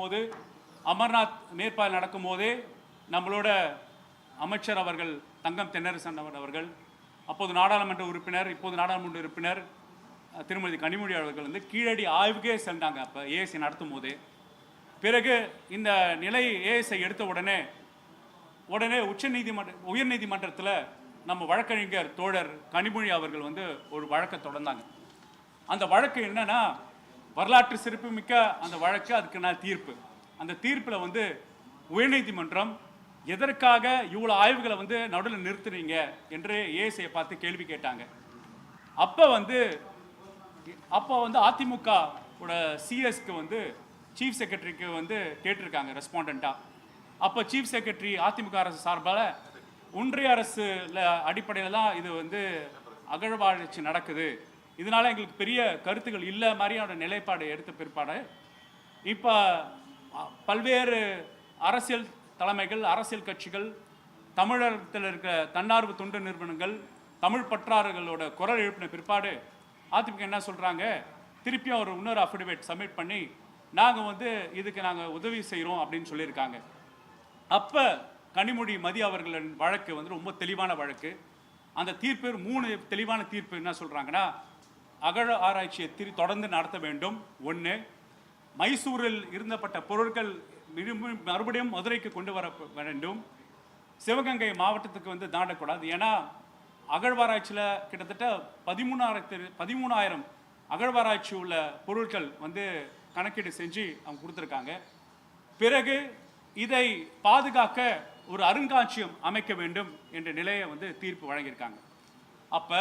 நடக்கும்போது அமர்நாத் மேற்பார்வை நடக்கும்போதே நம்மளோட அமைச்சர் அவர்கள் தங்கம் தென்னரசன் அவர்கள் அப்போது நாடாளுமன்ற உறுப்பினர் இப்போது நாடாளுமன்ற உறுப்பினர் திருமதி கனிமொழி அவர்கள் வந்து கீழடி ஆய்வுக்கே சென்றாங்க. அப்போ ஏஎஸ்சி நடத்தும் போதே பிறகு இந்த நிலை ஏஎஸ்ஐ எடுத்த உடனே உடனே உச்சநீதிமன்ற உயர்நீதிமன்றத்தில் நம்ம வழக்கறிஞர் தோழர் கனிமொழி அவர்கள் வந்து ஒரு வழக்கை தொடர்ந்தாங்க. அந்த வழக்கு என்னன்னா வரலாற்று சிறப்புமிக்க அந்த வழக்கு அதுக்கான தீர்ப்பு. அந்த தீர்ப்பில் வந்து உயர்நீதிமன்றம் எதற்காக இவ்வளோ ஆய்வுகளை வந்து நடுவில் நிறுத்துறீங்க என்று ஏசியை பார்த்து கேள்வி கேட்டாங்க. அப்போ வந்து அப்போ வந்து அதிமுக ஓட சிஎஸ்க்கு வந்து சீஃப் செக்ரட்டரிக்கு வந்து கேட்டிருக்காங்க ரெஸ்பாண்டண்ட்டாக அப்போ சீஃப் செக்ரட்டரி அதிமுக அரசு சார்பால் ஒன்றிய அரசு அடிப்படையில் தான் இது வந்து அகழ்வாராய்ச்சி நடக்குது. இதனால் எங்களுக்கு பெரிய கருத்துக்கள் இல்லை மாதிரியான நிலைப்பாடு எடுத்த பிற்பாடு இப்போ பல்வேறு அரசியல் தலைமைகள் அரசியல் கட்சிகள் தமிழகத்தில் இருக்க தன்னார்வ தொண்டு நிறுவனங்கள் தமிழ் பற்றாளர்களோட குரல் எழுப்பின பிற்பாடு அதிமுக என்ன சொல்கிறாங்க திருப்பியும் ஒரு இன்னொரு அஃபிடவிட் சப்மிட் பண்ணி நாங்கள் வந்து இதுக்கு நாங்கள் உதவி செய்கிறோம் அப்படின்னு சொல்லியிருக்காங்க. அப்போ கனிமொழி மதி அவர்களின் வழக்கு வந்து ரொம்ப தெளிவான வழக்கு. அந்த தீர்ப்பு மூணு தெளிவான தீர்ப்பு என்ன சொல்கிறாங்கன்னா அகழ ஆராய்ச்சியை திரு தொடர்ந்து நடத்த வேண்டும். ஒன்று மைசூரில் இருந்தப்பட்ட பொருட்கள் மறுபடியும் மதுரைக்கு கொண்டு வர வேண்டும். சிவகங்கை மாவட்டத்துக்கு வந்து தாண்டக்கூடாது. ஏன்னா அகழ்வாராய்ச்சியில் கிட்டத்தட்ட பதிமூணாயிரத்து பதிமூணாயிரம் அகழ்வாராய்ச்சி உள்ள பொருட்கள் வந்து கணக்கீடு செஞ்சு அவங்க கொடுத்துருக்காங்க. பிறகு இதை பாதுகாக்க ஒரு அருங்காட்சியம் அமைக்க வேண்டும் என்ற நிலையை வந்து தீர்ப்பு வழங்கியிருக்காங்க. அப்போ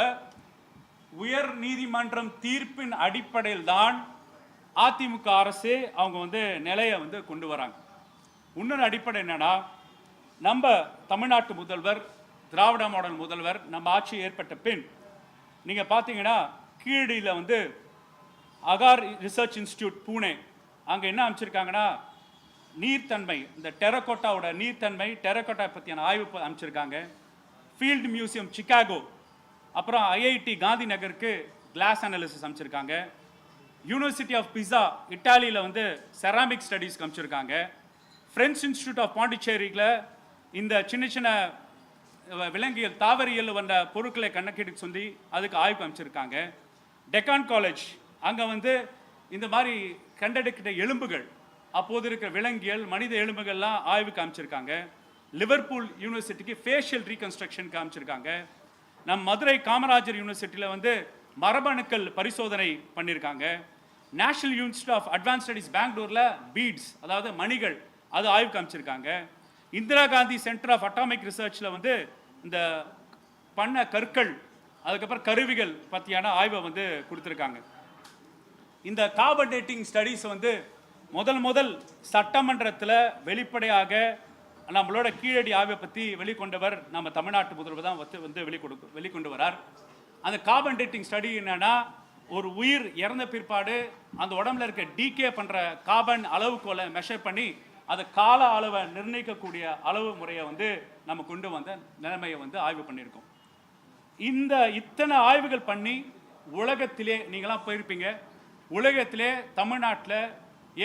உயர் நீதிமன்றம் தீர்ப்பின் அடிப்படையில் தான் அதிமுக அரசு அவங்க வந்து நிலையை வந்து கொண்டு வராங்க. இன்னொரு அடிப்படை என்னன்னா நம்ம தமிழ்நாட்டு முதல்வர் திராவிட மாடல் முதல்வர் நம்ம ஆட்சி ஏற்பட்ட பின் நீங்கள் பார்த்தீங்கன்னா கீழடியில் வந்து அகார் ரிசர்ச் இன்ஸ்டியூட் பூனே அங்கே என்ன அமைச்சிருக்காங்கன்னா நீர்த்தன்மை இந்த டெரகோட்டாவோட நீர்த்தன்மை டெரகோட்டா பற்றியான ஆய்வு அமைச்சிருக்காங்க. ஃபீல்டு மியூசியம் சிக்காகோ அப்புறம் ஐஐடி காந்தி நகருக்கு கிளாஸ் அனாலிசிஸ் அமைச்சிருக்காங்க யூனிவர்சிட்டி ஆஃப் பிஸா இட்டாலியில் வந்து செராமிக் ஸ்டடீஸ்க்கு அமைச்சிருக்காங்க ஃப்ரெஞ்ச் இன்ஸ்டியூட் ஆஃப் பாண்டிச்சேரியில் இந்த சின்ன சின்ன விலங்கியல் தாவரியல் வந்த பொருட்களை கணக்கெடுக்க சொல்லி அதுக்கு ஆய்வு அமைச்சிருக்காங்க டெக்கான் காலேஜ் அங்கே வந்து இந்த மாதிரி கண்டெடுக்கிற எலும்புகள் அப்போது இருக்கிற விலங்கியல் மனித எலும்புகள்லாம் ஆய்வு காமிச்சிருக்காங்க. லிவர்பூல் யூனிவர்சிட்டிக்கு ஃபேஷியல் ரீகன்ஸ்ட்ரக்ஷன் காமிச்சிருக்காங்க. நம் மதுரை காமராஜர் யூனிவர்சிட்டியில் வந்து மரபணுக்கள் பரிசோதனை பண்ணியிருக்காங்க national university of advance studies பெங்களூரில் பீட்ஸ் அதாவது மணிகள் அது ஆய்வு காமிச்சிருக்காங்க. Indira Gandhi centre of atomic ரிசர்ச்சில் வந்து இந்த பண்ண கற்கள் அதுக்கப்புறம் கருவிகள் பற்றியான ஆய்வை வந்து கொடுத்துருக்காங்க. இந்த கார்பன் டேட்டிங் ஸ்டடீஸ் வந்து முதல் முதல் சட்டமன்றத்தில் வெளிப்படையாக நம்மளோட கீழடி ஆய்வை பற்றி வெளிக்கொண்டவர் நம்ம தமிழ்நாட்டு முதல்வர் தான் வந்து வந்து வெளிக்கொடு வெளிக்கொண்டு வரார். அந்த கார்பன் டேட்டிங் ஸ்டடி என்னென்னா ஒரு உயிர் இறந்த பிற்பாடு அந்த உடம்புல இருக்க டிகே பண்ணுற கார்பன் அளவுக்கோலை மெஷர் பண்ணி அதை கால அளவை நிர்ணயிக்கக்கூடிய அளவு முறையை வந்து நம்ம கொண்டு வந்த நிலைமையை வந்து ஆய்வு பண்ணியிருக்கோம். இந்த இத்தனை ஆய்வுகள் பண்ணி உலகத்திலே நீங்களாம் போயிருப்பீங்க. உலகத்திலே தமிழ்நாட்டில்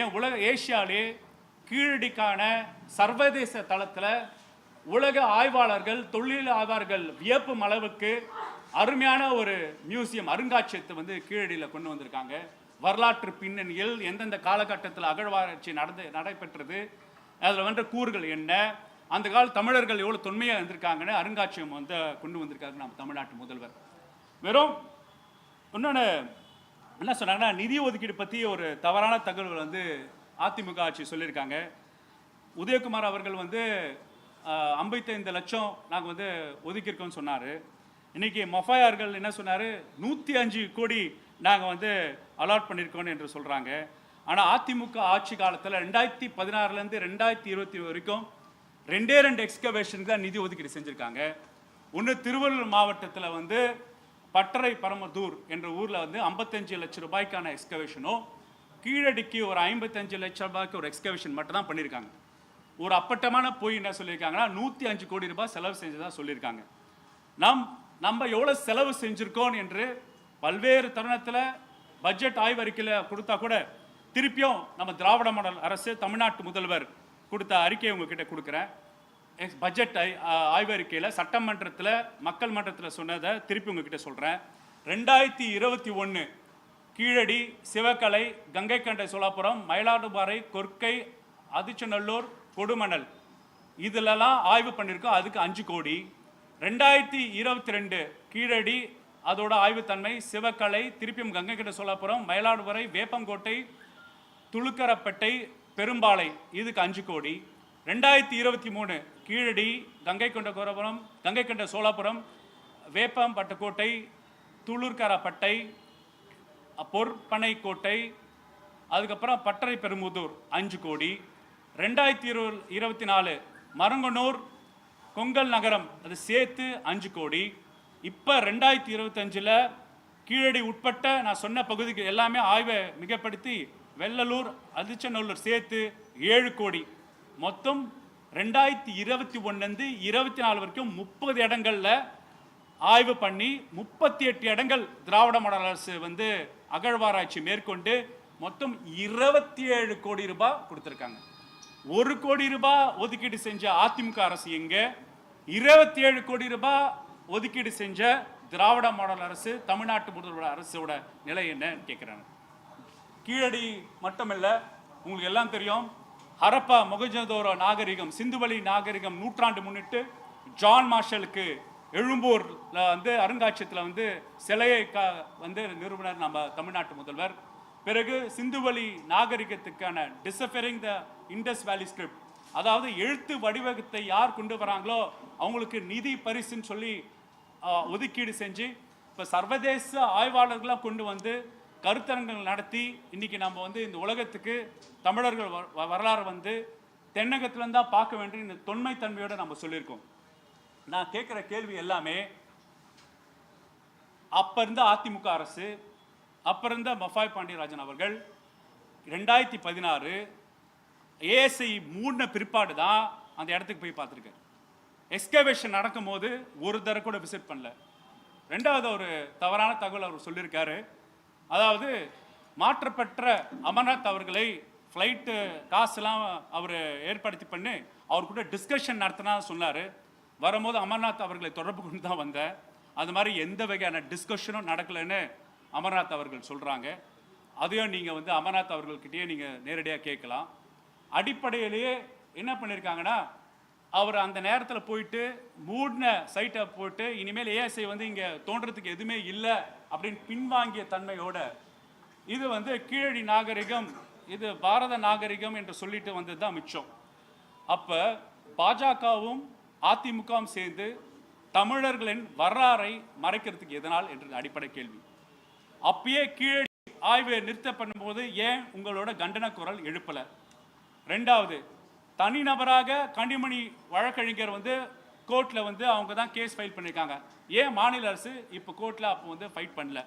ஏன் உலக ஏசியாவிலே கீழடிக்கான சர்வதேச தளத்தில் உலக ஆய்வாளர்கள் தொழில் ஆய்வாளர்கள் வியப்பும் அளவுக்கு அருமையான ஒரு மியூசியம் அருங்காட்சியகத்தை வந்து கீழடியில் கொண்டு வந்திருக்காங்க. வரலாற்று பின்னணியில் எந்தெந்த காலகட்டத்தில் அகழ்வாராய்ச்சி நடந்து நடைபெற்றது அதில் வந்து கூறுகள் என்ன அந்த கால தமிழர்கள் எவ்வளோ தொன்மையாக இருந்திருக்காங்கன்னு அருங்காட்சியகம் வந்து கொண்டு வந்திருக்காங்க நம்ம தமிழ்நாட்டு முதல்வர். வெறும் இன்னொன்று என்ன சொன்னாங்கன்னா நிதி ஒதுக்கீடு பற்றி ஒரு தவறான தகவல்கள் வந்து அதிமுக ஆட்சி சொல்லியிருக்காங்க. உதயகுமார் அவர்கள் வந்து ஐம்பத்தைந்து லட்சம் நாங்கள் வந்து ஒதுக்கியிருக்கோம்னு சொன்னார். இன்னைக்கு மொஃபாயார்கள் என்ன சொன்னார்? நூற்றி அஞ்சு கோடி நாங்கள் வந்து அலாட் பண்ணியிருக்கோம் என்று சொல்கிறாங்க ஆனால் அதிமுக ஆட்சி காலத்தில் ரெண்டாயிரத்தி பதினாறுலேருந்து ரெண்டாயிரத்தி இருபத்தி வரைக்கும் ரெண்டே ரெண்டு எக்ஸ்கவேஷனுக்கு தான் நிதி ஒதுக்கீடு செஞ்சுருக்காங்க. ஒன்று திருவள்ளூர் மாவட்டத்தில் வந்து பட்டறை பரமதூர் என்ற ஊரில் வந்து 55 லட்சம் ரூபாய்க்கான எக்ஸ்கவேஷனும் கீழடிக்கு ஒரு ஐம்பத்தஞ்சு லட்சம் ரூபாய்க்கு ஒரு எக்ஸ்கவேஷன் மட்டும் தான் பண்ணியிருக்காங்க ஒரு அப்பட்டமான போய் என்ன சொல்லியிருக்காங்கன்னா நூற்றி அஞ்சு கோடி ரூபாய் செலவு செஞ்சதாக சொல்லியிருக்காங்க. நாம் நம்ம எவ்வளோ செலவு செஞ்சுருக்கோம் என்று பல்வேறு தருணத்தில் பட்ஜெட் ஆய்வறிக்கையில் கொடுத்தா கூட திருப்பியும் நம்ம திராவிட மாடல் அரசு தமிழ்நாட்டு முதல்வர் கொடுத்த அறிக்கையை உங்ககிட்ட கொடுக்குறேன். பட்ஜெட் ஐ ஆய்வறிக்கையில் சட்டமன்றத்தில் மக்கள் மன்றத்தில் சொன்னதை திருப்பி உங்ககிட்ட சொல்கிறேன் ரெண்டாயிரத்தி இருபத்தி ஒன்று கீழடி சிவக்கலை கங்கை கண்டை மயிலாடுபாறை மயிலாடுதுறை கொர்க்கை அதிச்சநல்லூர் கொடுமணல். இதிலெல்லாம் ஆய்வு பண்ணியிருக்கோம். அதுக்கு அஞ்சு கோடி. ரெண்டாயிரத்தி இருபத்தி ரெண்டு கீழடி அதோட ஆய்வுத்தன்மை சிவக்கலை திருப்பியும் கங்கை கண்டை சோலாபுரம் மயிலாடுதுறை வேப்பங்கோட்டை துளுக்கரப்பட்டை பெரும்பாலை. இதுக்கு அஞ்சு கோடி. ரெண்டாயிரத்தி இருபத்தி மூணு கீழடி கங்கை கொண்ட கோரபுரம் கங்கை சோழாபுரம் சோலாபுரம் வேப்பம்பட்டக்கோட்டை துளுர்கரப்பட்டை பொற்பனைக்கோட்டை அதுக்கப்புறம் பட்டறை பெருமுதூர் அஞ்சு கோடி. ரெண்டாயிரத்தி இரு இருபத்தி நாலு மரங்கனூர் கொங்கல் நகரம் அது சேர்த்து அஞ்சு கோடி. இப்போ ரெண்டாயிரத்தி இருபத்தஞ்சில் கீழடி உட்பட்ட நான் சொன்ன பகுதிக்கு எல்லாமே ஆய்வை மிகப்படுத்தி வெள்ளலூர் அதிர்ச்சநல்லூர் சேர்த்து ஏழு கோடி. மொத்தம் ரெண்டாயிரத்தி இருபத்தி ஒன்றுலேருந்து இருபத்தி நாலு வரைக்கும் முப்பது இடங்களில் ஆய்வு பண்ணி முப்பத்தி எட்டு இடங்கள் திராவிட மாடல் அரசு வந்து அகழ்வாராய்ச்சி மேற்கொண்டு மொத்தம் இருபத்தி ஏழு கோடி ரூபாய் கொடுத்துருக்காங்க. ஒரு கோடி ரூபாய் ஒதுக்கீடு செஞ்ச அதிமுக அரசு எங்க? இருபத்தி ஏழு கோடி ரூபாய் ஒதுக்கீடு செஞ்ச திராவிட மாடல் அரசு தமிழ்நாட்டு முதல்வர் அரசோட நிலை என்னன்னு கேட்குறாங்க கீழடி மட்டுமல்ல உங்களுக்கு எல்லாம் தெரியும் ஹரப்பா மொகஜதோரோ நாகரிகம் சிந்துவெளி நாகரிகம் நூற்றாண்டு முன்னிட்டு ஜான் மார்ஷலுக்கு எழும்பூரில் வந்து அருங்காட்சியகத்தில் வந்து சிலையை க வந்து நிறுவனர் நம்ம தமிழ்நாட்டு முதல்வர். பிறகு சிந்துவெளி நாகரிகத்துக்கான டிசஃபரிங் த இண்டஸ் வேலி ஸ்கிரிப்ட் அதாவது எழுத்து வடிவகத்தை யார் கொண்டு வராங்களோ அவங்களுக்கு நிதி பரிசுன்னு சொல்லி ஒதுக்கீடு செஞ்சு இப்போ சர்வதேச ஆய்வாளர்களாக கொண்டு வந்து கருத்தரங்கள் நடத்தி இன்றைக்கி நம்ம வந்து இந்த உலகத்துக்கு தமிழர்கள் வ- வரலாறு வந்து தென்னகத்துலேருந்தான் பார்க்க வேண்டிய இந்த தொன்மைத்தன்மையோடு நம்ம சொல்லியிருக்கோம். நான் கேட்குற கேள்வி எல்லாமே அப்ப இருந்த அதிமுக அரசு அப்ப இருந்த மஃபாய் பாண்டியராஜன் அவர்கள் ரெண்டாயிரத்தி பதினாறு ஏஎஸ்ஐ மூடின பிற்பாடு தான் அந்த இடத்துக்கு போய் பார்த்துருக்காரு. எக்ஸ்கவேஷன் நடக்கும்போது ஒரு தடவை கூட விசிட் பண்ணல. ரெண்டாவது ஒரு தவறான தகவல் அவர் சொல்லியிருக்காரு. அதாவது மாற்றப்பட்ட அமர்நாத் அவர்களை ஃப்ளைட்டு காசுலாம் அவர் ஏற்படுத்தி பண்ணி அவர் கூட டிஸ்கஷன் நடத்தினா சொன்னார். வரும்போது அமர்நாத் அவர்களை தொடர்பு கொண்டு தான் வந்தேன். அது மாதிரி எந்த வகையான டிஸ்கஷனும் நடக்கலைன்னு அமர்நாத் அவர்கள் சொல்கிறாங்க அதையும் நீங்கள் வந்து அமர்நாத் அவர்கள்கிட்டயே நீங்கள் நேரடியாக கேட்கலாம். அடிப்படையிலேயே என்ன பண்ணியிருக்காங்கன்னா அவர் அந்த நேரத்தில் போயிட்டு மூடின சைட்டை போட்டு இனிமேல் ஏஎஸ்ஐ வந்து இங்கே தோன்றதுக்கு எதுவுமே இல்லை அப்படின்னு பின்வாங்கிய தன்மையோட இது வந்து கீழடி நாகரிகம் இது பாரத நாகரிகம் என்று சொல்லிட்டு வந்தது தான் மிச்சம். அப்போ பாஜகவும் அதிமுகவும் சேர்ந்து தமிழர்களின் வரலாறை மறைக்கிறதுக்கு எதனால் என்ற அடிப்படை கேள்வி. அப்பயே கீழடி ஆய்வை நிறுத்த பண்ணும்போது ஏன் உங்களோட கண்டன குரல் எழுப்பலை? ரெண்டாவது தனிநபராக கனிமணி வழக்கறிஞர் வந்து கோர்ட்டில் வந்து அவங்க தான் கேஸ் ஃபைல் பண்ணியிருக்காங்க ஏன் மாநில அரசு இப்போ கோர்ட்டில் அப்போ வந்து ஃபைட் பண்ணல?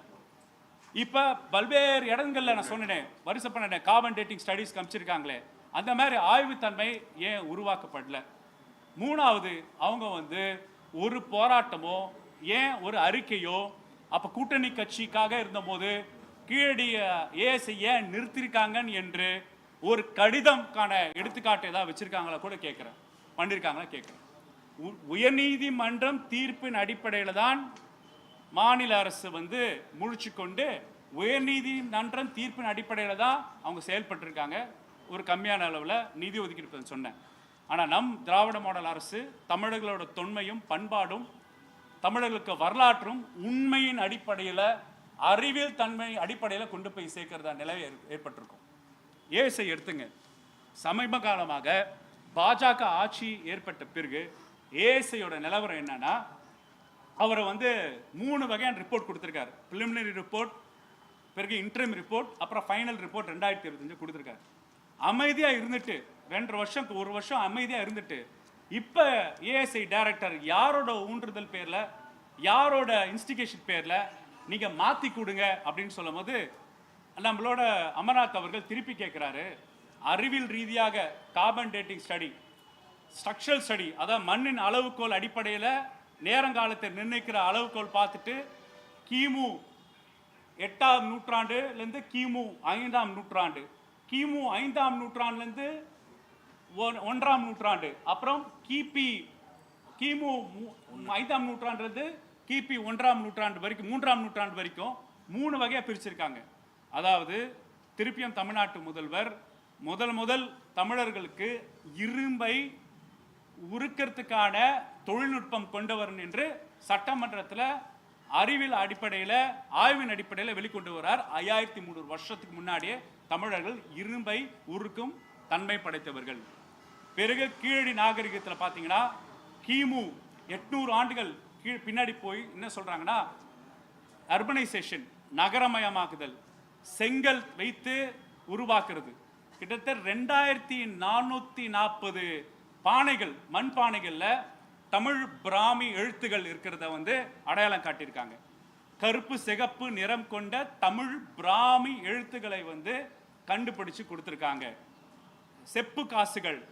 இப்போ பல்வேறு இடங்களில் நான் சொன்னேனே வருஷம் பண்ணினேன் கார்பன் டேட்டிங் ஸ்டடீஸ் கமிச்சிருக்காங்களே அந்த மாதிரி ஆய்வுத்தன்மை ஏன் உருவாக்கப்படல? மூணாவது அவங்க வந்து ஒரு போராட்டமோ ஏன் ஒரு அறிக்கையோ அப்போ கூட்டணி கட்சிக்காக இருந்தபோது கீழடி ஏஎஸ்ஐ ஏன் நிறுத்திருக்காங்கன்னு என்று ஒரு கடிதம்கான எடுத்துக்காட்டு ஏதாவது வச்சுருக்காங்களா கூட கேட்குறேன். பண்ணியிருக்காங்களா கேட்குறேன். உ- உயர்நீதிமன்றம் தீர்ப்பின் அடிப்படையில் தான் மாநில அரசு வந்து முழிச்சு கொண்டு உயர்நீதிமன்றம் தீர்ப்பின் அடிப்படையில் தான் அவங்க செயல்பட்டிருக்காங்க. ஒரு கம்மியான அளவில் நிதி ஒதுக்கீடு சொன்னேன். ஆனால் நம் திராவிட மாடல் அரசு தமிழர்களோட தொன்மையும் பண்பாடும் தமிழர்களுக்கு வரலாற்றும் உண்மையின் அடிப்படையில் அறிவியல் தன்மை அடிப்படையில் கொண்டு போய் சேர்க்கிறதா நிலை ஏற்பட்டிருக்கும். ஏஎஸ்ஐ எடுத்துங்க? சமீப காலமாக பாஜக ஆட்சி ஏற்பட்ட பிறகு ஏஎஸ்ஐயோட நிலவரம் என்னன்னா அவரை வந்து மூணு வகையான ரிப்போர்ட் கொடுத்துருக்காரு. preliminary ரிப்போர்ட் பிறகு இன்டர்ம் ரிப்போர்ட் அப்புறம் ஃபைனல் ரிப்போர்ட் ரெண்டாயிரத்தி இருபத்தஞ்சு கொடுத்துருக்காரு. அமைதியாக இருந்துட்டு ரெண்டரை வருஷம் ஒரு வருஷம் அமைதியாக இருந்துட்டு இப்போ ஏஎஸ்ஐ டைரக்டர் யாரோட ஊன்றுதல் பேரில் யாரோட இன்ஸ்டிகேஷன் பேரில் நீங்கள் மாற்றி கொடுங்க அப்படின்னு சொல்லும்போது நம்மளோட அமர்நாத் அவர்கள் திருப்பி கேட்குறாரு அறிவியல் ரீதியாக carbon dating study structural study அதாவது மண்ணின் அளவுகோல் அடிப்படையில் நேரங்காலத்தை நிர்ணயிக்கிற அளவுகோல் பார்த்துட்டு கிமு எட்டாம் நூற்றாண்டுலேருந்து கிமு ஐந்தாம் நூற்றாண்டு கிமு ஐந்தாம் நூற்றாண்டுலேருந்து ஒன்- ஒன்றாம் நூற்றாண்டு. அப்புறம் கிபி கிமு ஐந்தாம் நூற்றாண்டுலேருந்து கிபி ஒன்றாம் நூற்றாண்டு வரைக்கும் மூன்றாம் நூற்றாண்டு வரைக்கும் மூணு வகையாக பிரிச்சிருக்காங்க. அதாவது திருப்பியும் தமிழ்நாட்டு முதல்வர் முதல் முதல் தமிழர்களுக்கு இரும்பை உருக்கிறதுக்கான தொழில்நுட்பம் கொண்டு வரணும் என்று சட்டமன்றத்தில் அறிவியல் அடிப்படையில் ஆய்வின் அடிப்படையில் வெளிக்கொண்டு வரார் ஐயாயிரத்தி முந்நூறு வருஷத்துக்கு முன்னாடியே தமிழர்கள் இரும்பை உருக்கும் தன்மை படைத்தவர்கள். பிறகு கீழடி நாகரிகத்தில் பார்த்தீங்கன்னா கிமு எட்நூறு ஆண்டுகள் கீழ் பின்னாடி போய் என்ன சொல்கிறாங்கன்னா அர்பனைசேஷன் நகரமயமாக்குதல் செங்கல் வைத்து உருவாக்குறது. கிட்டத்தட்ட ரெண்டாயிரத்தி நானூற்றி நாற்பது பானைகள் மண் பானைகளில் தமிழ் பிராமி எழுத்துகள் இருக்கிறத வந்து அடையாளம் காட்டியிருக்காங்க. கருப்பு சிகப்பு நிறம் கொண்ட தமிழ் பிராமி எழுத்துக்களை வந்து கண்டுபிடிச்சு கொடுத்துருக்காங்க. செப்பு காசுகள்.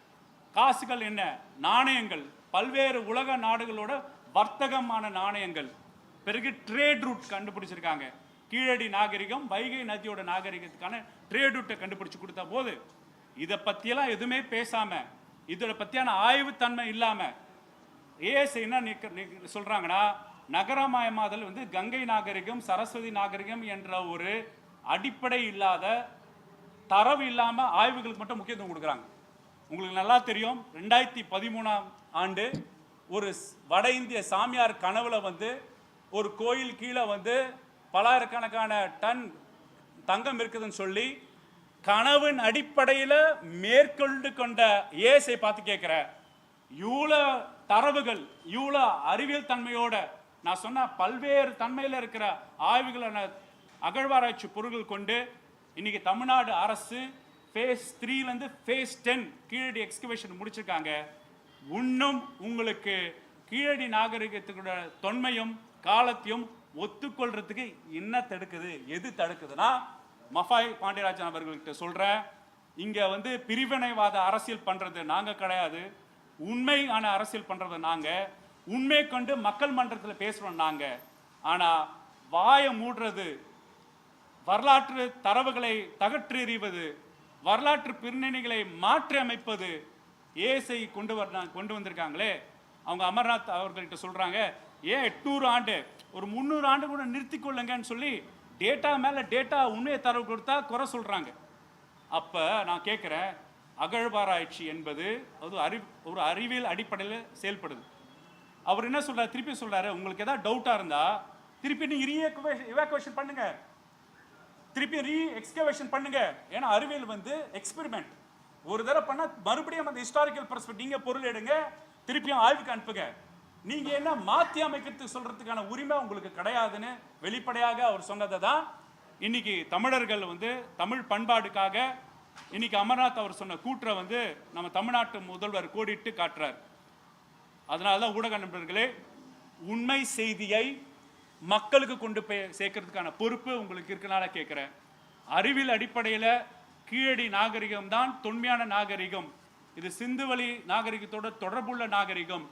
காசுகள் என்ன? நாணயங்கள். பல்வேறு உலக நாடுகளோட வர்த்தகமான நாணயங்கள். பிறகு ட்ரேட் ரூட் கண்டுபிடிச்சிருக்காங்க. கீழடி நாகரிகம் வைகை நதியோட நாகரிகத்துக்கான ட்ரேட் ரூட்டை கண்டுபிடிச்சு கொடுத்த போது இதை பற்றியெல்லாம் எதுவுமே பேசாமல் இதோட பற்றியான ஆய்வுத்தன்மை இல்லாமல் ஏஎஸ் என்ன நிக்க- நகரமயமாதல் வந்து கங்கை நாகரிகம் சரஸ்வதி நாகரிகம் என்ற ஒரு அடிப்படை இல்லாத தரவு இல்லாமல் ஆய்வுகளுக்கு மட்டும் முக்கியத்துவம் கொடுக்குறாங்க. உங்களுக்கு நல்லா தெரியும் ரெண்டாயிரத்தி பதிமூணாம் ஆண்டு ஒரு வட இந்திய சாமியார் கனவுல வந்து ஒரு கோயில் கீழே வந்து பலாயிரக்கணக்கான டன் தங்கம் இருக்குதுன்னு சொல்லி கனவின் அடிப்படையில் மேற்கொண்டு கொண்ட ஏசை பார்த்து கேட்குற இவ்வளோ தரவுகள் இவ்வளோ அறிவியல் தன்மையோட நான் சொன்ன பல்வேறு தன்மையில் இருக்கிற ஆய்வுகளான அகழ்வாராய்ச்சி பொருட்கள் கொண்டு இன்னைக்கு தமிழ்நாடு அரசு ஃபேஸ் த்ரீலேருந்து ஃபேஸ் டென் கீழடி எக்ஸ்கவேஷன் முடிச்சிருக்காங்க. இன்னும் உங்களுக்கு கீழடி நாகரிகத்துக்கூட தொன்மையும் காலத்தையும் ஒத்துக்கொள்றதுக்கு என்ன தடுக்குது? எது தடுக்குதுன்னா மஃபாய் பாண்டியராஜன் அவர்கள்கிட்ட சொல்கிறேன் இங்கே வந்து பிரிவினைவாத அரசியல் பண்ணுறது நாங்கள் கிடையாது. உண்மையான அரசியல் பண்ணுறது நாங்கள் உண்மை கொண்டு மக்கள் மன்றத்தில் பேசுகிறோம் நாங்கள் ஆனால் வாயை மூடுறது வரலாற்று தரவுகளை தகற்றெறிவது வரலாற்று பின்னணிகளை மாற்றி அமைப்பது ஏசை கொண்டு வர கொண்டு வந்திருக்காங்களே. அவங்க அமர்நாத் அவர்கள்ட்ட சொல்கிறாங்க ஏன் எட்நூறு ஆண்டு ஒரு முந்நூறு ஆண்டு கூட நிறுத்தி கொள்ளுங்கன்னு சொல்லி டேட்டா மேலே டேட்டா உண்மையை தரவு கொடுத்தா குறை சொல்கிறாங்க அப்போ நான் கேட்குறேன் அகழ்வாராய்ச்சி என்பது அது அறி ஒரு அறிவியல் அடிப்படையில் செயல்படுது. அவர் என்ன சொல்கிறார் திருப்பி சொல்கிறாரு உங்களுக்கு எதாவது டவுட்டாக இருந்தால் திருப்பி நீங்கள் ரீ இவாக்குவேஷன் பண்ணுங்கள் திருப்பி ரீ எக்ஸ்கவேஷன் பண்ணுங்க. ஏன்னா அறிவியல் வந்து எக்ஸ்பெரிமெண்ட் ஒரு தடவை பண்ணால் மறுபடியும் அந்த ஹிஸ்டாரிக்கல் பர்ஸ்பெக்ட் நீங்கள் பொருள் எடுங்க திருப்பியும் ஆய்வுக்கு அனுப்புங்க. நீங்க என்ன மாத்தி அமைக்கிறதுக்கு சொல்றதுக்கான உரிமை உங்களுக்கு கிடையாதுன்னு வெளிப்படையாக அவர் சொன்னதை தான் இன்னைக்கு தமிழர்கள் வந்து தமிழ் பண்பாடுக்காக இன்னைக்கு அமர்நாத் அவர் சொன்ன கூற்றை வந்து நம்ம தமிழ்நாட்டு முதல்வர் கோடிட்டு காட்டுறார். அதனால தான் ஊடக நண்பர்களே உண்மை செய்தியை மக்களுக்கு கொண்டு போய் சேர்க்கறதுக்கான பொறுப்பு உங்களுக்கு இருக்கனால கேட்குறேன் அறிவியல் அடிப்படையில் கீழடி நாகரிகம் தான் தொன்மையான நாகரிகம். இது சிந்துவெளி நாகரிகத்தோட தொடர்புள்ள நாகரிகம்.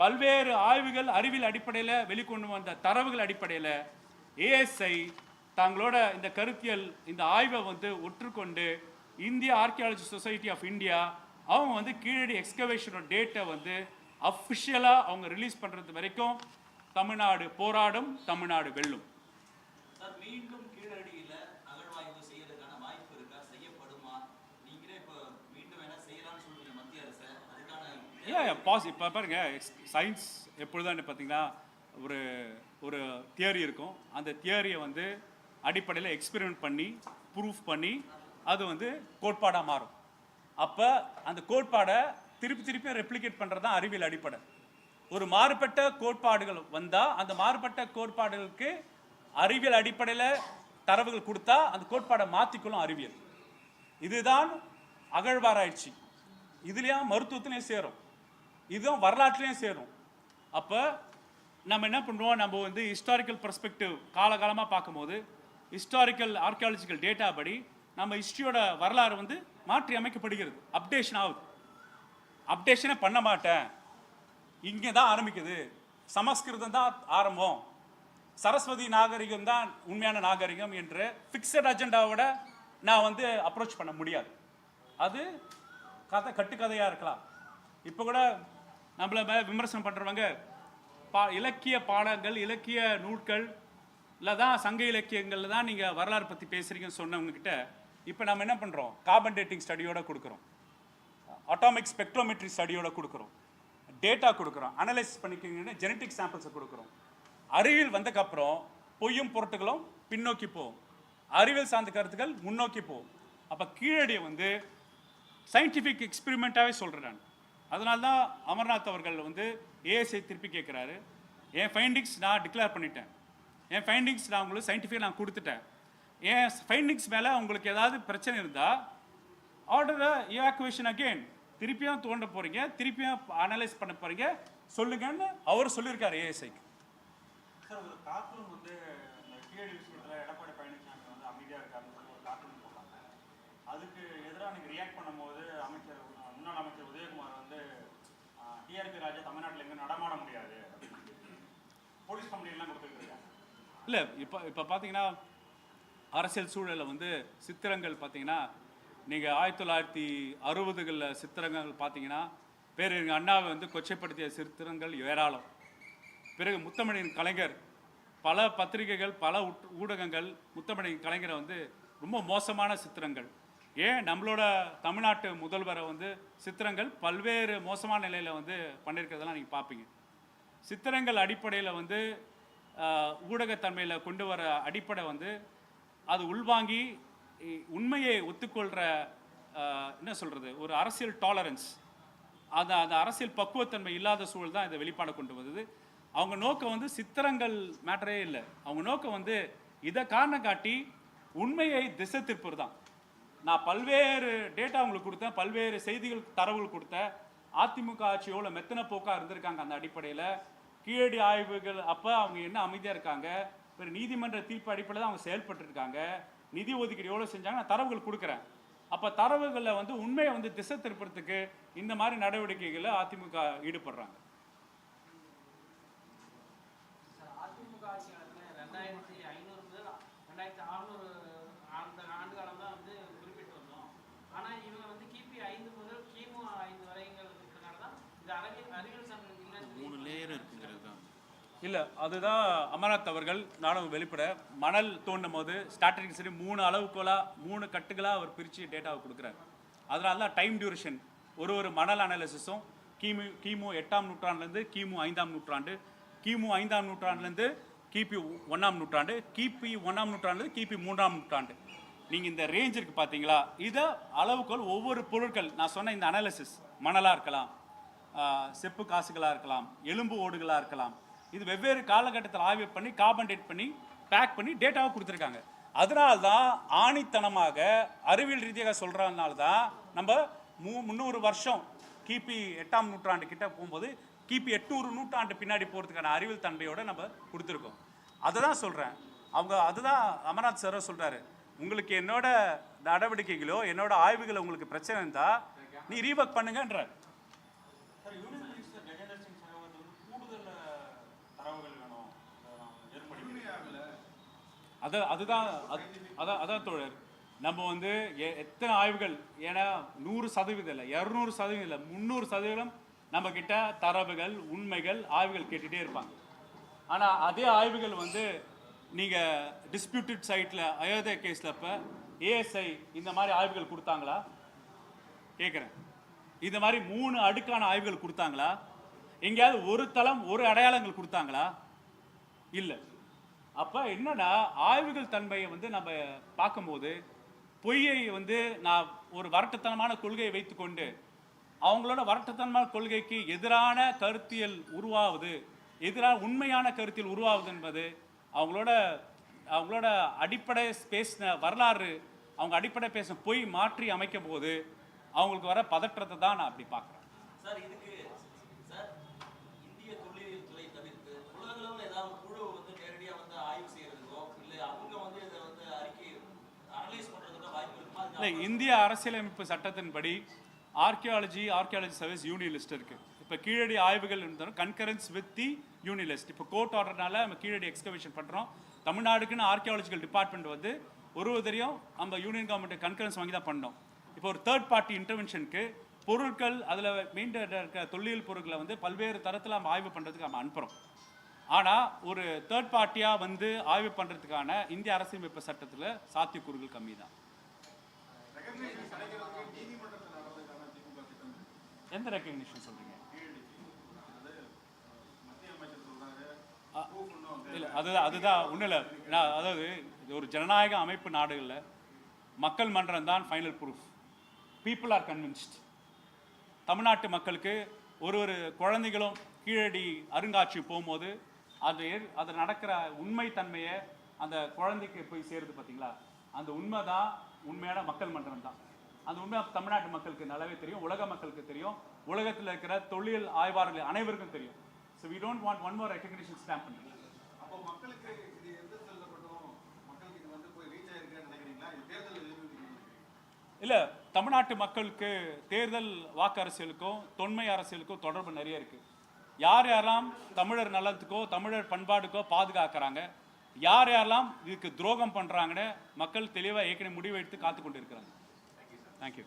பல்வேறு ஆய்வுகள் அறிவியல் அடிப்படையில் வெளிக்கொண்டு வந்த தரவுகள் அடிப்படையில் ஏஎஸ்ஐ தங்களோட இந்த கருத்தியல் இந்த ஆய்வை வந்து ஒற்றுக்கொண்டு இந்திய ஆர்கியாலஜி சொசைட்டி ஆஃப் இந்தியா அவங்க வந்து கீழடி எக்ஸ்கவேஷனோட டேட்டை வந்து அஃபிஷியலாக அவங்க ரிலீஸ் பண்ணுறது வரைக்கும் தமிழ்நாடு போராடும் தமிழ்நாடு வெல்லும். மீண்டும் கீழடியில அகழ்வாய்வு செய்யறதுக்கான வாய்ப்பு இருக்கா? செய்யப்படுமா? நீங்களே இப்போ மீண்டும் வேணா செய்யலாம்னு சொல்றீங்க மத்திய அரசு. அதுக்கான பாஸ் இப்போ பாருங்க சயின்ஸ் எப்பொழுதும் பார்த்தீங்கன்னா ஒரு ஒரு தியரி இருக்கும். அந்த தியரியை வந்து அடிப்படையில் எக்ஸ்பெரிமெண்ட் பண்ணி ப்ரூஃப் பண்ணி அது வந்து கோட்பாடாக மாறும். அப்போ அந்த கோட்பாடை திருப்பி திருப்பி ரெப்ளிகேட் பண்ணுறது தான் அறிவியல் அடிப்படை. ஒரு மாறுபட்ட கோட்பாடுகள் வந்தால் அந்த மாறுபட்ட கோட்பாடுகளுக்கு அறிவியல் அடிப்படையில் தரவுகள் கொடுத்தா அந்த கோட்பாடை மாற்றிக்கொள்ளும் அறிவியல். இதுதான் அகழ்வாராய்ச்சி. இதுலேயும் மருத்துவத்திலையும் சேரும். இதுவும் வரலாற்றுலையும் சேரும். அப்போ நம்ம என்ன பண்ணுவோம் நம்ம வந்து ஹிஸ்டாரிக்கல் பர்ஸ்பெக்டிவ் காலகாலமாக பார்க்கும்போது ஹிஸ்டாரிக்கல் ஆர்கியாலஜிக்கல் டேட்டா படி நம்ம ஹிஸ்ட்ரியோட வரலாறு வந்து மாற்றி அமைக்கப்படுகிறது அப்டேஷன் ஆகுது. அப்டேஷனே பண்ண மாட்டேன். இங்கே தான் ஆரம்பிக்குது. சமஸ்கிருதம் தான் ஆரம்பம். சரஸ்வதி நாகரிகம் தான் உண்மையான நாகரிகம் என்று ஃபிக்ஸட் அஜெண்டாவோட நான் வந்து அப்ரோச் பண்ண முடியாது. அது கதை கட்டுக்கதையாக இருக்கலாம். இப்போ கூட நம்மள விமர்சனம் பண்ணுறவங்க பா இலக்கிய பாடங்கள் இலக்கிய நூல்களில் தான் சங்க இலக்கியங்களில் தான் நீங்கள் வரலாறு பற்றி பேசுகிறீங்கன்னு சொன்னவங்கக்கிட்ட இப்போ நம்ம என்ன பண்ணுறோம் கார்பன் டேட்டிங் ஸ்டடியோட கொடுக்குறோம். அட்டாமிக் ஸ்பெக்ட்ரோமெட்ரி ஸ்டடியோட கொடுக்குறோம். டேட்டா கொடுக்குறோம் அனலைஸ் பண்ணிக்கிங்கன்னு ஜெனட்டிக் சாம்பிள்ஸை கொடுக்குறோம். அறிவியல் வந்ததுக்கப்புறம் பொய்யும் பொருட்டுகளும் பின்னோக்கி போகும். அறிவியல் சார்ந்த கருத்துக்கள் முன்னோக்கி போகும். அப்போ கீழடியை வந்து சயின்டிஃபிக் எக்ஸ்பெரிமெண்ட்டாகவே சொல்கிறேன் நான். அதனால தான் அமர்நாத் அவர்கள் வந்து ஏஎஸ்ஐ திருப்பி கேட்குறாரு என் ஃபைண்டிங்ஸ் நான் டிக்ளேர் பண்ணிட்டேன். என் ஃபைண்டிங்ஸ் நான் உங்களுக்கு சயின்டிஃபிக் நான் கொடுத்துட்டேன். என் ஃபைண்டிங்ஸ் மேலே உங்களுக்கு ஏதாவது பிரச்சனை இருந்தால் ஆர்டர் இவாக்குவேஷன் அகெயின் திருப்பியும் தோண்ட போறீங்க? திருப்பியும் அனலைஸ் பண்ண போறீங்க? சொல்லுங்கன்னு அவர் சொல்லியிருக்காரு ஏஎஸ்ஐக்கு சார் ஒரு கார்ட்டூன் வந்து கீழடி விஷயத்தில் எடப்பாடி பழனிசாமி வந்து அமைதியாக இருக்காருன்னு சொல்லி ஒரு கார்ட்டூன் போட்டாங்க. அதுக்கு எதிராக நீங்கள் ரியாக்ட் பண்ணும்போது அமைச்சர் முன்னாள் அமைச்சர் உதயகுமார் வந்து டிஆர்பி ராஜா தமிழ்நாட்டில் எங்கே நடமாட முடியாது. போலீஸ் கம்ப்ளைண்ட்லாம் கொடுத்துட்டு இருக்காங்க. இல்லை இப்போ இப்போ பார்த்தீங்கன்னா அரசியல் சூழலில் வந்து சித்திரங்கள் பார்த்தீங்கன்னா நீங்கள் ஆயிரத்தி தொள்ளாயிரத்தி அறுபதுகளில் சித்திரங்கள் பார்த்தீங்கன்னா பேரறிஞர் அண்ணாவை வந்து கொச்சைப்படுத்திய சித்திரங்கள் ஏராளம். பிறகு முத்தமணியின் கலைஞர் பல பத்திரிகைகள் பல ஊடகங்கள் முத்தமணியின் கலைஞரை வந்து ரொம்ப மோசமான சித்திரங்கள். ஏன்? நம்மளோட தமிழ்நாட்டு முதல்வரை வந்து சித்திரங்கள் பல்வேறு மோசமான நிலையில் வந்து பண்ணியிருக்கிறதெல்லாம் நீங்கள் பார்ப்பீங்க. சித்திரங்கள் அடிப்படையில் வந்து ஊடகத்தன்மையில் கொண்டு வர அடிப்படை வந்து அது உள்வாங்கி உண்மையை ஒத்துக்கொள்கிற என்ன சொல்கிறது ஒரு அரசியல் டாலரன்ஸ் அது அந்த அரசியல் பக்குவத்தன்மை இல்லாத சூழல் தான் இதை வெளிப்பாடு கொண்டு வந்தது. அவங்க நோக்கம் வந்து சித்திரங்கள் மேட்டரே இல்லை. அவங்க நோக்கம் வந்து இதை காரணம் காட்டி உண்மையை திசை திருப்பது தான். நான் பல்வேறு டேட்டா உங்களுக்கு கொடுத்தேன் பல்வேறு செய்திகள் தரவுகள் கொடுத்தேன். அதிமுக ஆட்சி எவ்வளோ மெத்தன போக்காக இருந்திருக்காங்க அந்த அடிப்படையில். கீழடி ஆய்வுகள் அப்போ அவங்க என்ன அமைதியாக இருக்காங்க? ஒரு நீதிமன்ற தீர்ப்பு அடிப்படையில் தான் அவங்க செயல்பட்டுருக்காங்க. நிதி ஒதுக்கீடு எவ்வளோ செஞ்சாங்க நான் தரவுகள் கொடுக்குறேன். அப்போ தரவுகளில் வந்து உண்மையை வந்து திசை திருப்புறதுக்கு இந்த மாதிரி நடவடிக்கைகளில் அதிமுக ஈடுபடுறாங்க. மூணு லேயர் இருக்குங்கிறது தான். இல்லை அதுதான் அமர்நாத் அவர்கள் நானும் வெளிப்பட மணல் தோண்டும் போது ஸ்டாட்டிக் சரி மூணு அளவுக்கோலாக மூணு கட்டுகளாக அவர் பிரித்து டேட்டாவை கொடுக்குறாரு. அதனால தான் டைம் டியூரேஷன் ஒரு ஒரு மணல் அனாலிசிஸும் கிமு கிமு எட்டாம் நூற்றாண்டுலேருந்து கிமு ஐந்தாம் நூற்றாண்டு கிமு ஐந்தாம் நூற்றாண்டுலேருந்து கிபி ஒன்றாம் நூற்றாண்டு கிபி ஒன்றாம் நூற்றாண்டு கிபி மூன்றாம் நூற்றாண்டு. நீங்கள் இந்த ரேஞ்ச் இருக்குது பார்த்தீங்களா இதை அளவுக்கோல் ஒவ்வொரு பொருட்கள் நான் சொன்ன இந்த அனாலிசிஸ் மணலாக இருக்கலாம் செப்பு காசுகளாக இருக்கலாம் எலும்பு ஓடுகளாக இருக்கலாம் இது வெவ்வேறு காலகட்டத்தில் ஆய்வு பண்ணி கார்பன் டேட் பண்ணி பேக் பண்ணி டேட்டாவை கொடுத்துருக்காங்க. அதனால தான் ஆணித்தனமாக அறிவியல் ரீதியாக சொல்கிறதுனால தான் நம்ம மூ முந்நூறு வருஷம் கிபி எட்டாம் நூற்றாண்டு கிட்ட போகும்போது கிபி எட்நூறு நூற்றாண்டு பின்னாடி போகிறதுக்கான அறிவியல் தன்மையோட நம்ம கொடுத்துருக்கோம். அதை தான் சொல்கிறேன் அவங்க அதுதான் அமர்நாத் சரோ சொல்கிறாரு உங்களுக்கு என்னோட நடவடிக்கைகளோ என்னோட ஆய்வுகளோ உங்களுக்கு பிரச்சனை இருந்தால் நீ rework பண்ணுங்கன்றார் sir union minister Gajendra Singh Shekhawat வந்து கூடுதல் அஹ், தரவுகள் வேணும் ஏற்படுத்தி அதை அதுதான் அதான் அதான் தோழர். நம்ம வந்து எ- எத்தனை ஆய்வுகள்? ஏன்னா நூறு சதவீதம் இல்லை இரநூறு சதவீதம் இல்லை முந்நூறு சதவீதம் நம்ம கிட்ட தரவுகள் உண்மைகள் ஆய்வுகள் கேட்டுகிட்டே இருப்பாங்க. ஆனால் அதே ஆய்வுகள் வந்து நீங்கள் டிஸ்பியூட்டட் சைட்டில் அயோத்தியா கேஸில் இப்போ ஏஎஸ்ஐ இந்த மாதிரி ஆய்வுகள் கொடுத்தாங்களா? கேட்குறேன் இந்த மாதிரி மூணு அடுக்கான ஆய்வுகள் கொடுத்தாங்களா? எங்கேயாவது ஒரு தளம் ஒரு அடையாளங்கள் கொடுத்தாங்களா? இல்லை. அப்போ என்னன்னா ஆய்வுகள் தன்மையை வந்து நம்ம பார்க்கும்போது பொய்யை வந்து நான் ஒரு வரட்டுத்தனமான கொள்கையை வைத்துக்கொண்டு அவங்களோட வரட்டுத்தனமான கொள்கைக்கு எதிரான கருத்தியல் உருவாவது எதிரான உண்மையான கருத்தியல் உருவாவது என்பது அவங்களோட அவங்களோட அடிப்படை பேசின வரலாறு அவங்க அடிப்படை பேசின பொய் மாற்றி அமைக்கும் போது அவங்களுக்கு வர பதற்றத்தை தான் நான் அப்படி பார்க்குறேன். சார் இதுக்கு சார் இந்திய தொழில் துறை தவிர்த்து உலகளவில் ஏதாவது ஒரு குழு வந்து நேரடியா வந்து ஆய்வு செய்யறதுக்கோ இல்ல அவங்க வந்து இதை வந்து அறிக்கை அனலைஸ் பண்றதுக்கோ வாய்ப்பு இருக்குமா இல்லை அதுக்கு இந்திய அரசியலமைப்பு சட்டத்தின்படி ஆர்கியாலஜி ஆர்கியாலஜி சர்வீஸ் யூனியலிஸ்ட் இருக்குது இருக்கு. இப்போ கீழடி ஆய்வுகள் இருந்தாலும் கன்கரன்ஸ் வித் தி யூனிலிஸ்ட் இப்போ கோர்ட் ஆர்டர்னால நம்ம கீழடி எக்ஸ்கவேஷன் பண்ணுறோம் தமிழ்நாடுக்குன்னு ஆர்கியாலஜிக்கல் டிபார்ட்மெண்ட் வந்து ஒரு ஒருத்தரையும் நம்ம யூனியன் கவர்மெண்ட் கன்கரன்ஸ் வாங்கி தான் பண்ணோம். இப்போ ஒரு தேர்ட் பார்ட்டி இன்டர்வென்ஷனுக்கு பொருட்கள் அதில் மீண்டு இருக்க தொல்லியல் பொருட்களை வந்து பல்வேறு தரத்தில் நம்ம ஆய்வு பண்ணுறதுக்கு நம்ம அனுப்புகிறோம் ஆனால் ஒரு தேர்ட் பார்ட்டியாக வந்து ஆய்வு பண்ணுறதுக்கான இந்திய அரசியலமைப்பு சட்டத்தில் சாத்தியக்கூறுகள் கம்மி தான் எந்த ரெக்கக்னிஷன் சொல்கிறீங்க இல்லை அதுதான் அதுதான் ஒன்றும் இல்லை நான் அதாவது ஒரு ஜனநாயக அமைப்பு நாடுகளில் மக்கள் மன்றம் தான் final proof people are convinced தமிழ்நாட்டு மக்களுக்கு ஒரு ஒரு குழந்தைகளும் கீழடி அருங்காட்சி போகும்போது அது அது நடக்கிற உண்மைத்தன்மையை அந்த குழந்தைக்கு போய் சேருது பார்த்தீங்களா அந்த உண்மை தான் உண்மையான மக்கள் மன்றம் தான் அந்த உண்மை தமிழ்நாட்டு மக்களுக்கு நல்லாவே தெரியும் உலக மக்களுக்கு தெரியும் உலகத்தில் இருக்கிற தொழில் ஆய்வாளர்கள் அனைவருக்கும் தெரியும். So we don't want one more recognition stamp பண்ணுறது அப்போ மக்களுக்கு இது எந்த செல்லப்பட்டோம் மக்களுக்கு இது வந்து போய் ரீச் ஆயிருக்குன்னு நினைக்கிறீங்களா? தேர்தல் இல்லை தமிழ்நாட்டு மக்களுக்கு தேர்தல் வாக்கு அரசியலுக்கும் தொன்மை அரசியலுக்கும் தொடர்பு நிறைய இருக்கு. யார் யாரெல்லாம் தமிழர் நலத்துக்கோ தமிழர் பண்பாடுக்கோ பாதுகாக்கிறாங்க யார் யாரெல்லாம் இதுக்கு துரோகம் பண்ணுறாங்கன்னு மக்கள் தெளிவாக ஏற்கனவே முடிவெடுத்து காத்து கொண்டு இருக்கிறாங்க தேங்க்யூ